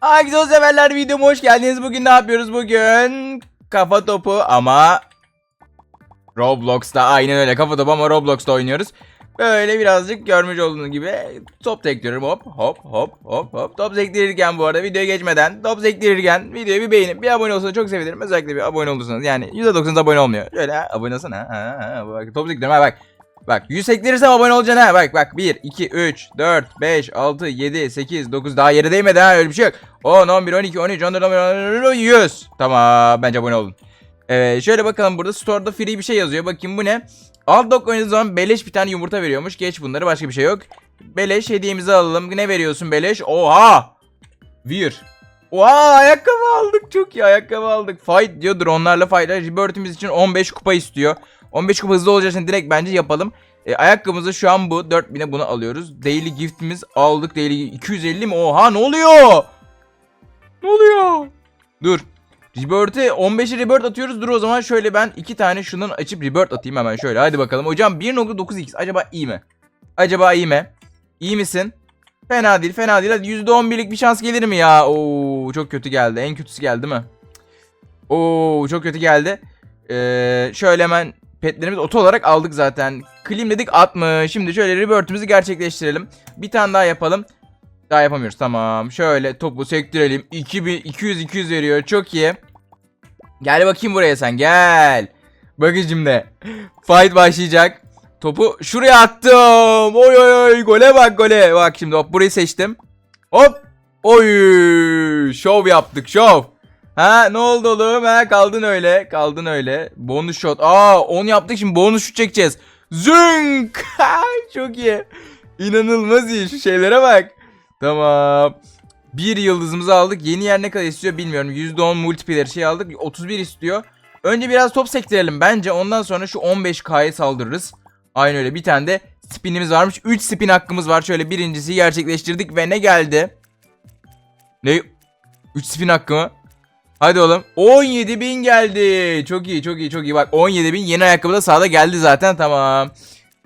Herkese severler videoma hoş geldiniz. Bugün ne yapıyoruz bugün? Kafa topu ama Roblox'ta aynen öyle kafa topu ama Roblox'ta oynuyoruz. Böyle birazcık görmüş olduğunuz gibi top sektiriyorum hop hop hop hop hop. Top sektirirken bu arada videoya geçmeden top sektirirken videoyu bir beğenip bir abone olsanız çok sevinirim. Özellikle bir abone olursanız yani %90 abone olmuyor. Şöyle abone olsana. Ha, ha, bak, top sektiriyorum bak. Bak 100 sektirirsem abone olacaksın ha. Bak bak 1, 2, 3, 4, 5, 6, 7, 8, 9 daha yere değmedi ha öyle bir şey yok. 10, 11, 12, 13, 14, 15, 16, 100. Tamam bence abone olun. Evet şöyle bakalım burada store'da free bir şey yazıyor. Bakayım bu ne? Aldok oynadığı zaman beleş bir tane yumurta veriyormuş. Geç bunları başka bir şey yok. Beleş hediyemizi alalım. Ne veriyorsun beleş? Oha! Bir. Oha ayakkabı aldık. Çok iyi ayakkabı aldık. Fight diyordur onlarla fight. Rebirth'imiz için 15 kupa istiyor. 15 kupa hızlı olacağı için direkt bence yapalım. E, ayakkabımızı şu an bu. 4000'e bunu alıyoruz. Daily gift'imiz aldık. Daily 250 mi? Oha ne oluyor? Ne oluyor? Dur. Rebirth'e 15'i Rebirth atıyoruz. Dur o zaman şöyle ben iki tane şundan açıp Rebirth atayım hemen şöyle. Hadi bakalım. Hocam 1.9x acaba iyi mi? Acaba iyi mi? İyi misin? Fena değil fena değil. Hadi %11'lik bir şans gelir mi ya? Oo çok kötü geldi. En kötüsü geldi mi? Oo çok kötü geldi. Ee, şöyle hemen petlerimizi oto olarak aldık zaten. Klim dedik 60. Şimdi şöyle rebirth'ümüzü gerçekleştirelim. Bir tane daha yapalım. Daha yapamıyoruz. Tamam. Şöyle topu sektirelim. 2000 200 200 veriyor. Çok iyi. Gel bakayım buraya sen. Gel. Bakın şimdi. Fight başlayacak. Topu şuraya attım. Oy oy oy. Gole bak gole. Bak şimdi hop burayı seçtim. Hop. Oy. Şov yaptık şov. Ha ne oldu oğlum? Ha kaldın öyle. Kaldın öyle. Bonus shot. Aa 10 yaptık şimdi bonus şut çekeceğiz. Zünk. Çok iyi. İnanılmaz iyi. Şu şeylere bak. Tamam. Bir yıldızımızı aldık. Yeni yer ne kadar istiyor bilmiyorum. %10 multiplayer şey aldık. 31 istiyor. Önce biraz top sektirelim bence. Ondan sonra şu 15K'ya saldırırız. Aynı öyle. Bir tane de spinimiz varmış. 3 spin hakkımız var. Şöyle birincisi gerçekleştirdik ve ne geldi? Ne? 3 spin hakkı mı? Hadi oğlum. 17.000 geldi. Çok iyi çok iyi çok iyi. Bak 17.000 yeni ayakkabı da sağda geldi zaten tamam.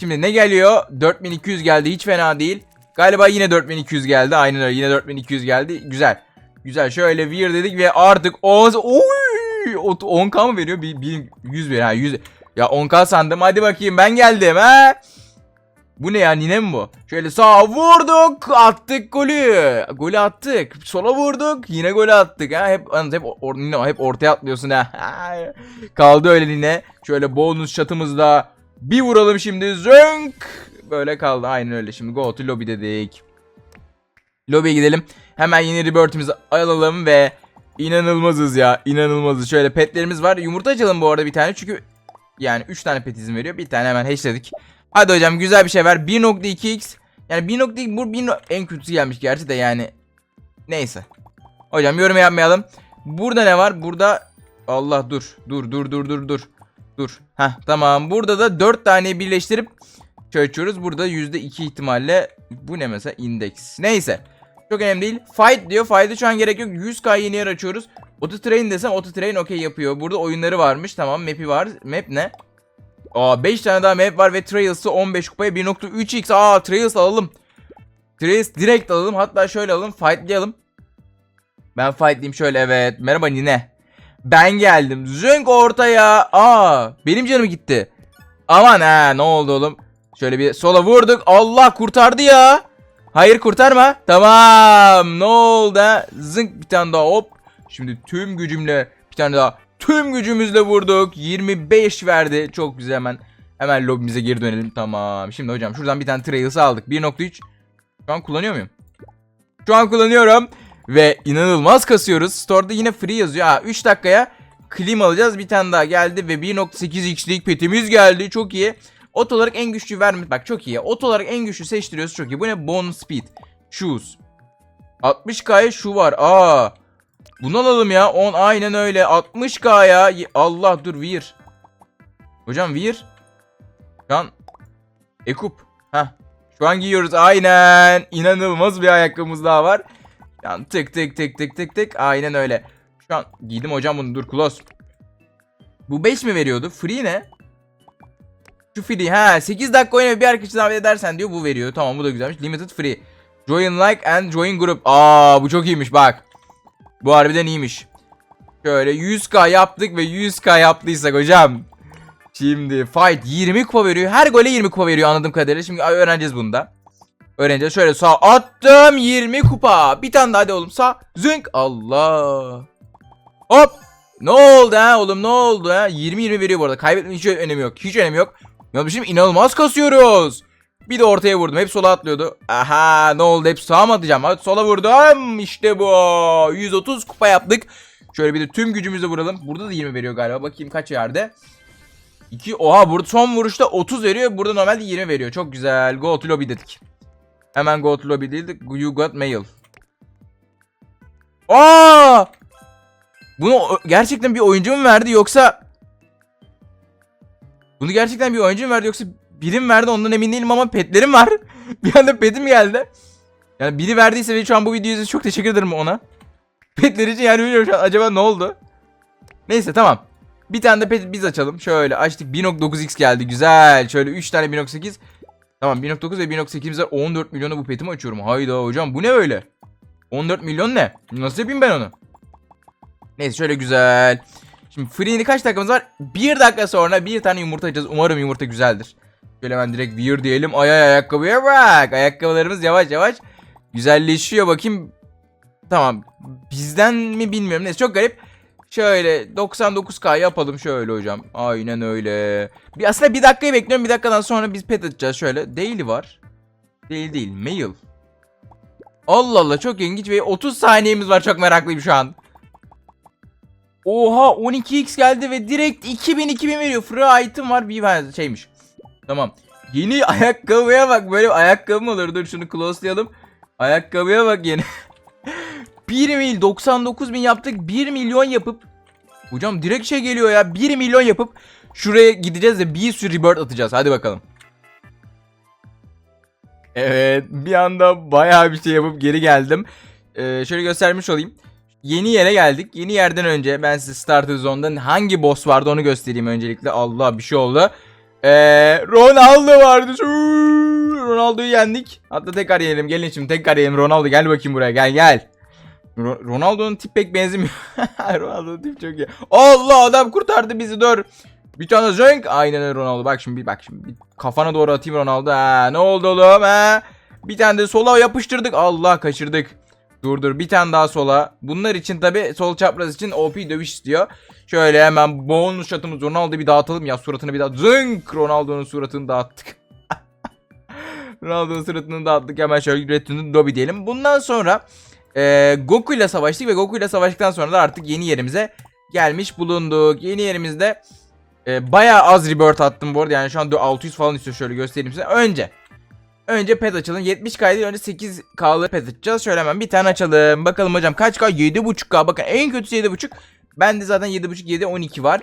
Şimdi ne geliyor? 4200 geldi hiç fena değil. Galiba yine 4200 geldi. Aynen öyle yine 4200 geldi. Güzel. Güzel şöyle weird dedik ve artık 10 Oy! 10k mı veriyor? Bir, bir 100 veriyor. Ha 100. Ya 10k sandım. Hadi bakayım ben geldim ha. Bu ne ya nine mi bu? Şöyle sağa vurduk attık golü. Golü attık. Sola vurduk yine golü attık ha. Hep hep or, nine, hep ortaya atlıyorsun ha. Kaldı öyle nine. Şöyle bonus çatımızda bir vuralım şimdi. Zönk. Böyle kaldı aynen öyle. Şimdi go to lobby dedik. Lobby'ye gidelim. Hemen yeni rebirth'imizi alalım ve inanılmazız ya. inanılmazız. Şöyle petlerimiz var. Yumurta açalım bu arada bir tane. Çünkü yani 3 tane pet izin veriyor. Bir tane hemen hashledik. Hadi hocam güzel bir şey ver. 1.2x. Yani 1.2 bu 1. en kötüsü gelmiş gerçi de yani. Neyse. Hocam yorum yapmayalım. Burada ne var? Burada Allah dur. Dur dur dur dur dur. Dur. Heh tamam. Burada da 4 tane birleştirip şöyle açıyoruz. Burada %2 ihtimalle bu ne mesela indeks. Neyse. Çok önemli değil. Fight diyor. Fight'e şu an gerek yok. 100k yeni yer açıyoruz. Auto train desem auto train okey yapıyor. Burada oyunları varmış. Tamam map'i var. Map ne? Aa 5 tane daha map var ve Trails'ı 15 kupaya 1.3x. Aa Trails alalım. Trails direkt alalım. Hatta şöyle alalım. Fightlayalım. Ben fightlayayım şöyle evet. Merhaba Nine. Ben geldim. Zünk ortaya. Aa benim canım gitti. Aman ha ne oldu oğlum? Şöyle bir sola vurduk. Allah kurtardı ya. Hayır kurtarma. Tamam. Ne oldu? Zınk bir tane daha hop. Şimdi tüm gücümle bir tane daha tüm gücümüzle vurduk. 25 verdi. Çok güzel hemen. Hemen lobimize geri dönelim. Tamam. Şimdi hocam şuradan bir tane Trails aldık. 1.3. Şu an kullanıyor muyum? Şu an kullanıyorum. Ve inanılmaz kasıyoruz. Store'da yine free yazıyor. Ha 3 dakikaya klim alacağız. Bir tane daha geldi ve 1.8x'lik petimiz geldi. Çok iyi. Ot olarak en güçlü verme. Bak çok iyi. Ot olarak en güçlü seçtiriyoruz. Çok iyi. Bu ne? Bone speed. Shoes. 60k'ya şu var. Aa. Bunu alalım ya. 10 aynen öyle. 60k'ya. Y- Allah dur Veer. Hocam Veer. Şu an Ekup. Heh. Şu an giyiyoruz. Aynen. İnanılmaz bir ayakkabımız daha var. Yani tık tık tık tık tık tık. Aynen öyle. Şu an giydim hocam bunu. Dur close. Bu 5 mi veriyordu? Free ne? Şu free. Ha 8 dakika oynayıp bir arkadaşı davet edersen diyor bu veriyor. Tamam bu da güzelmiş. Limited free. Join like and join group. Aa bu çok iyiymiş bak. Bu harbiden iyiymiş. Şöyle 100k yaptık ve 100k yaptıysak hocam. Şimdi fight 20 kupa veriyor. Her gole 20 kupa veriyor anladığım kadarıyla. Şimdi öğreneceğiz bunu da. Öğreneceğiz. Şöyle sağ attım 20 kupa. Bir tane daha hadi oğlum sağ. Zınk. Allah. Hop. Ne oldu ha oğlum ne oldu ha? 20-20 veriyor bu arada. Kaybetmenin hiç önemi yok. Hiç önemi yok. Ya şimdi inanılmaz kasıyoruz. Bir de ortaya vurdum. Hep sola atlıyordu. Aha ne oldu? Hep sağa mı atacağım? Hadi sola vurdum. İşte bu. 130 kupa yaptık. Şöyle bir de tüm gücümüzle vuralım. Burada da 20 veriyor galiba. Bakayım kaç yerde. 2 oha burada son vuruşta 30 veriyor. Burada normalde 20 veriyor. Çok güzel. Go to lobby dedik. Hemen go to lobby değil You got mail. Aa! Bunu gerçekten bir oyuncu mu verdi yoksa Bunu gerçekten bir oyuncu mu verdi yoksa biri mi verdi ondan emin değilim ama petlerim var. bir anda petim geldi. Yani biri verdiyse ve şu an bu videoyu izlediğiniz çok teşekkür ederim ona. Petler için yani bilmiyorum acaba ne oldu? Neyse tamam. Bir tane de pet biz açalım. Şöyle açtık 1.9x geldi güzel. Şöyle 3 tane 1.8. Tamam 1.9 ve 1.8'imiz var 14 milyona bu petimi açıyorum. Hayda hocam bu ne öyle? 14 milyon ne? Nasıl yapayım ben onu? Neyse şöyle güzel. Şimdi free'ni kaç dakikamız var? Bir dakika sonra bir tane yumurta açacağız. Umarım yumurta güzeldir. Şöyle hemen direkt weird diyelim. Ay ay ayakkabıya bak. Ayakkabılarımız yavaş yavaş güzelleşiyor. Bakayım. Tamam. Bizden mi bilmiyorum. Neyse çok garip. Şöyle 99k yapalım şöyle hocam. Aynen öyle. Bir aslında bir dakikayı bekliyorum. Bir dakikadan sonra biz pet atacağız şöyle. Daily var. Değil değil. Mail. Allah Allah çok ilginç ve 30 saniyemiz var. Çok meraklıyım şu an. Oha 12x geldi ve direkt 2000 2000 veriyor. Free item var bir şeymiş. Tamam. Yeni ayakkabıya bak. Böyle bir ayakkabı mı olur? Dur şunu close'layalım. Ayakkabıya bak yeni. 1 mil 99 bin yaptık. 1 milyon yapıp Hocam direkt şey geliyor ya. 1 milyon yapıp Şuraya gideceğiz ve bir sürü rebirth atacağız. Hadi bakalım. Evet. Bir anda bayağı bir şey yapıp geri geldim. Ee, Şöyle göstermiş olayım. Yeni yere geldik. Yeni yerden önce ben size Starter Zone'dan hangi boss vardı onu göstereyim öncelikle. Allah bir şey oldu ee, Ronaldo vardı Ronaldo'yu yendik Hatta tekrar yenelim gelin şimdi tekrar yenelim Ronaldo gel bakayım buraya gel gel Ro- Ronaldo'nun tip pek benzemiyor. Ronaldo'nun tip çok iyi. Allah adam kurtardı bizi dur. Bir tane zönk. Aynen öyle Ronaldo. Bak şimdi bir bak şimdi bir kafana doğru atayım Ronaldo. Ha, ne oldu oğlum ha? Bir tane de sola yapıştırdık. Allah kaçırdık. Dur dur bir tane daha sola. Bunlar için tabi sol çapraz için OP dövüş istiyor. Şöyle hemen bonus shot'ımız Ronaldo'yu bir dağıtalım ya suratını bir daha. Zınk Ronaldo'nun suratını dağıttık. Ronaldo'nun suratını dağıttık. Hemen şöyle Redton'un lobby diyelim. Bundan sonra ee, Goku ile savaştık ve Goku ile savaştıktan sonra da artık yeni yerimize gelmiş bulunduk. Yeni yerimizde e, bayağı az rebirth attım bu arada. Yani şu an 600 falan istiyor şöyle göstereyim size. Önce Önce pet açalım. 70k değil önce 8k'lı pet açacağız. Şöyle hemen bir tane açalım. Bakalım hocam kaç k? 7.5k. Bakın en kötüsü 7.5. Ben de zaten 7.5 7 12 var.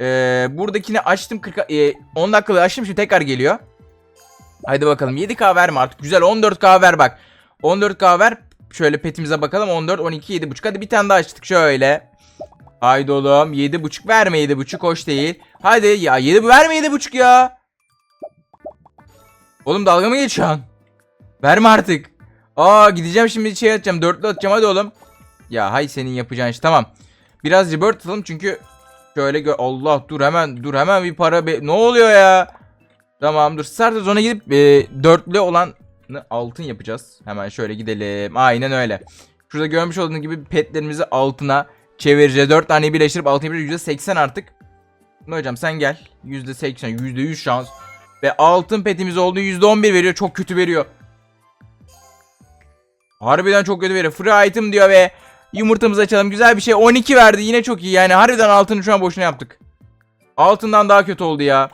Ee, buradakini açtım 40 e, 10 dakikalık açtım şimdi tekrar geliyor. Haydi bakalım 7k verme artık. Güzel 14k ver bak. 14k ver. Şöyle petimize bakalım. 14, 12, 7.5. Hadi bir tane daha açtık şöyle. Haydi oğlum. 7.5 verme 7.5 hoş değil. Hadi ya 7 verme 7.5 ya. Oğlum dalga mı geçiyorsun? Verme artık. Aa gideceğim şimdi şey atacağım. Dörtlü atacağım hadi oğlum. Ya hay senin yapacağın iş. Tamam. Biraz rebirth atalım çünkü şöyle gö Allah dur hemen dur hemen bir para be ne oluyor ya? Tamam dur Starter Zone'a gidip e, dörtlü olan altın yapacağız. Hemen şöyle gidelim. Aynen öyle. Şurada görmüş olduğunuz gibi petlerimizi altına çevireceğiz. 4 tane birleştirip altına yapacağız. %80 artık. Ne hocam sen gel. %80, %100 şans. Ve altın petimiz oldu. %11 veriyor. Çok kötü veriyor. Harbiden çok kötü veriyor. Free item diyor ve yumurtamızı açalım. Güzel bir şey. 12 verdi. Yine çok iyi. Yani harbiden altını şu an boşuna yaptık. Altından daha kötü oldu ya.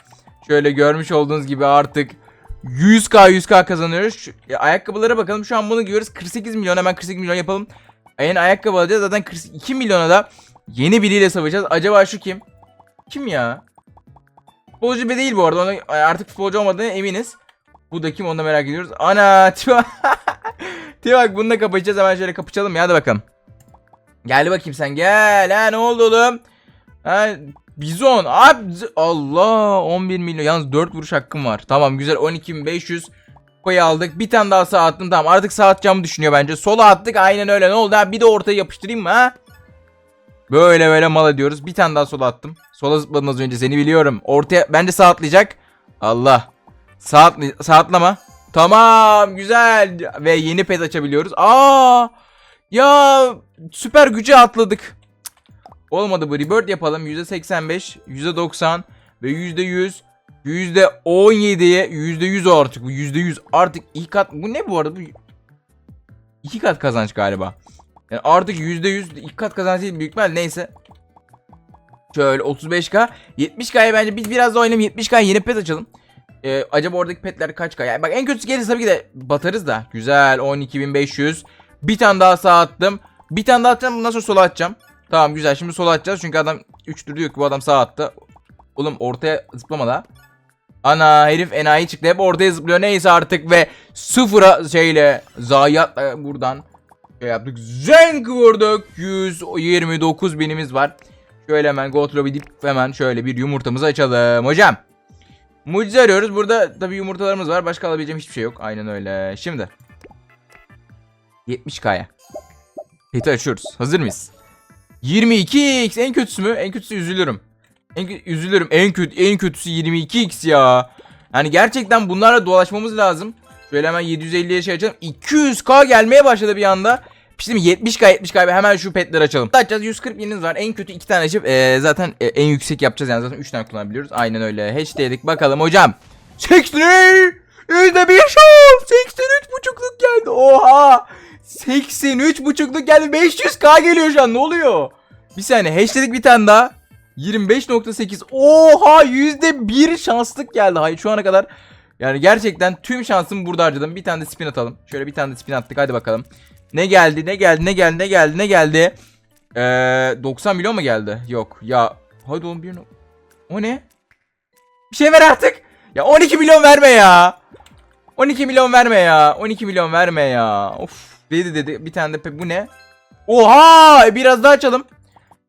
Şöyle görmüş olduğunuz gibi artık 100k 100k kazanıyoruz. Şu, ya, ayakkabılara bakalım. Şu an bunu görüyoruz. 48 milyon hemen 48 milyon yapalım. Yani ayakkabı alacağız. Zaten 42 milyona da yeni biriyle savaşacağız. Acaba şu kim? Kim ya? Futbolcu bir değil bu arada. Ona, artık futbolcu olmadığına eminiz. Bu da kim onu da merak ediyoruz. Ana Tipe bak bunu da kapatacağız. Hemen şöyle kapışalım ya. Hadi bakalım. Gel bakayım sen gel. Ha ne oldu oğlum? Ha Bizon. Abi Allah 11 milyon. Yalnız 4 vuruş hakkım var. Tamam güzel 12.500 kupayı aldık. Bir tane daha sağ attım. Tamam artık sağ atacağımı düşünüyor bence. Sola attık aynen öyle. Ne oldu ha? Bir de ortaya yapıştırayım mı ha? Böyle böyle mal ediyoruz. Bir tane daha sola attım. Sola zıpladın az önce seni biliyorum. Ortaya bence sağ atlayacak. Allah. Sağ, atlı- sağ atlama. Tamam güzel. Ve yeni pet açabiliyoruz. Aa! Ya süper güce atladık. Olmadı bu. Rebirth yapalım. %85, %90 ve %100. %17'ye %100 artık bu %100 artık ilk kat bu ne bu arada bu iki kat kazanç galiba. Yani artık %100 ilk kat kazanç değil büyük ihtimal neyse. Şöyle 35k 70k'ya bence biz biraz da oynayalım 70k yeni pet açalım. Ee, acaba oradaki petler kaç k? Yani bak en kötüsü gelirse tabii ki de batarız da. Güzel 12500. Bir tane daha sağ attım. Bir tane daha atacağım bundan sonra sola atacağım. Tamam güzel şimdi sola atacağız çünkü adam 3 diyor ki bu adam sağ attı. Oğlum ortaya zıplama da. Ana herif enayi çıktı hep ortaya zıplıyor neyse artık ve sıfıra şeyle zayiatla buradan şey yaptık. Zenk vurduk. 129 binimiz var. Şöyle hemen go to lobby deyip hemen şöyle bir yumurtamızı açalım. Hocam. Mucize arıyoruz. Burada tabii yumurtalarımız var. Başka alabileceğim hiçbir şey yok. Aynen öyle. Şimdi. 70k'ya. Peti açıyoruz. Hazır mıyız? 22x en kötüsü mü? En kötüsü üzülürüm. En kö- üzülürüm. En kötü en kötüsü 22x ya. Yani gerçekten bunlarla dolaşmamız lazım. Şöyle hemen 750'ye şey açalım. 200k gelmeye başladı bir anda. Şimdi 70k 70k hemen şu petleri açalım. Açacağız 140 binimiz var. En kötü 2 tane açıp eee, zaten e, en yüksek yapacağız yani zaten 3 tane kullanabiliyoruz. Aynen öyle. Hatch dedik bakalım hocam. 80 Yüzde bir şans. 83 buçukluk geldi. Oha. 83 buçukluk geldi. 500k geliyor şu an. Ne oluyor? Bir saniye. Hashledik bir tane daha. 25.8. Oha yüzde bir şanslık geldi. Hayır şu ana kadar. Yani gerçekten tüm şansımı burada harcadım. Bir tane de spin atalım. Şöyle bir tane de spin attık. Hadi bakalım. Ne geldi? Ne geldi? Ne geldi? Ne geldi? Ne geldi? Ee, 90 milyon mu geldi? Yok. Ya hadi oğlum bir no- O ne? Bir şey ver artık. Ya 12 milyon verme ya. 12 milyon verme ya. 12 milyon verme ya. Of. Dedi dedi. Bir tane de bu ne? Oha! E, Biraz daha açalım.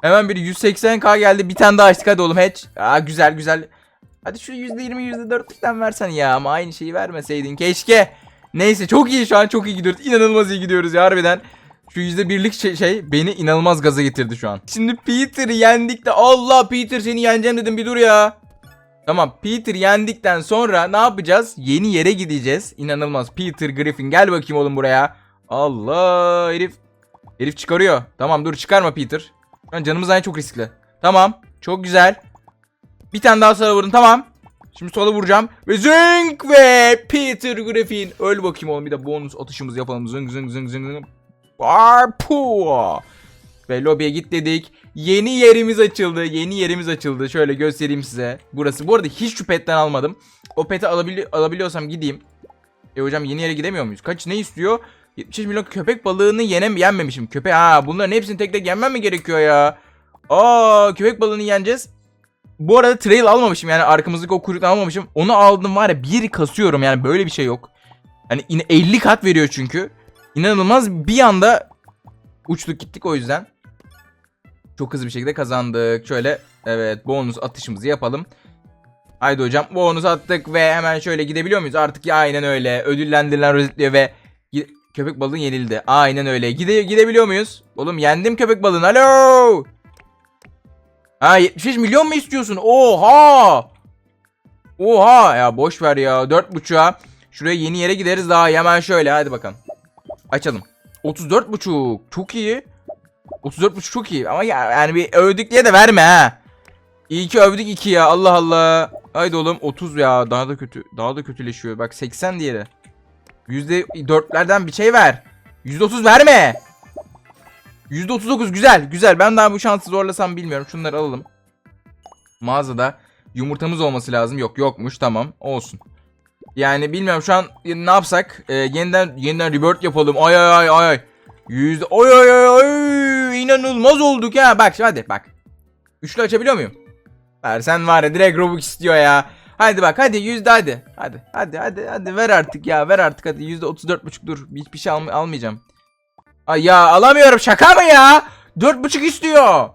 Hemen bir 180k geldi. Bir tane daha açtık hadi oğlum hatch. Aa güzel güzel. Hadi şu %20 %4'lükten versen ya ama aynı şeyi vermeseydin keşke. Neyse çok iyi şu an çok iyi gidiyoruz. İnanılmaz iyi gidiyoruz ya harbiden. Şu %1'lik şey, şey beni inanılmaz gaza getirdi şu an. Şimdi Peter'ı yendik de Allah Peter seni yeneceğim dedim bir dur ya. Tamam Peter yendikten sonra ne yapacağız? Yeni yere gideceğiz. İnanılmaz. Peter Griffin gel bakayım oğlum buraya. Allah herif. Herif çıkarıyor. Tamam dur çıkarma Peter. An canımız aynı çok riskli. Tamam. Çok güzel. Bir tane daha sola vurdum. Tamam. Şimdi sola vuracağım. Ve zing ve Peter Griffin. Öl bakayım oğlum. Bir de bonus atışımızı yapalım. Zing zing zing. zing. Arpu. Ve lobiye git dedik. Yeni yerimiz açıldı. Yeni yerimiz açıldı. Şöyle göstereyim size. Burası. Bu arada hiç şu petten almadım. O peti alabili alabiliyorsam gideyim. E hocam yeni yere gidemiyor muyuz? Kaç ne istiyor? 75 milyon köpek balığını yenem yenmemişim. Köpek ha bunların hepsini tek tek yenmem mi gerekiyor ya? Aa köpek balığını yeneceğiz. Bu arada trail almamışım yani arkamızdaki o kuyruktan almamışım. Onu aldım var ya bir kasıyorum yani böyle bir şey yok. Yine 50 kat veriyor çünkü. İnanılmaz bir anda uçtuk gittik o yüzden. Çok hızlı bir şekilde kazandık. Şöyle evet bonus atışımızı yapalım. Haydi hocam bonus attık ve hemen şöyle gidebiliyor muyuz? Artık ya aynen öyle. Ödüllendirilen rozetliyor ve köpek balığı yenildi. Aynen öyle. Gide gidebiliyor muyuz? Oğlum yendim köpek balığını. Alo. Ha 75 milyon mu istiyorsun? Oha. Oha ya boş ver ya. 4.5'a. Şuraya yeni yere gideriz daha. Hemen şöyle hadi bakalım. Açalım. 34.5 çok iyi. 34.5 çok iyi ama ya, yani bir övdük diye de verme ha. İyi ki övdük 2 ya Allah Allah. Haydi oğlum 30 ya daha da kötü daha da kötüleşiyor. Bak 80 diğeri. %4'lerden bir şey ver. %30 verme. %39 güzel güzel. Ben daha bu şansı zorlasam bilmiyorum. Şunları alalım. Mağazada yumurtamız olması lazım. Yok yokmuş tamam olsun. Yani bilmiyorum şu an ne yapsak? Ee, yeniden yeniden rebirth yapalım. Ay ay ay ay. Yüzde oy oy oy oy inanılmaz olduk ya. Bak hadi bak. Üçlü açabiliyor muyum? Versen var ya direkt Robux istiyor ya. Hadi bak hadi yüzde hadi. Hadi hadi hadi hadi ver artık ya ver artık hadi yüzde otuz dört buçuk dur. Hiçbir şey alm- almayacağım. Ay ya alamıyorum şaka mı ya? Dört buçuk istiyor.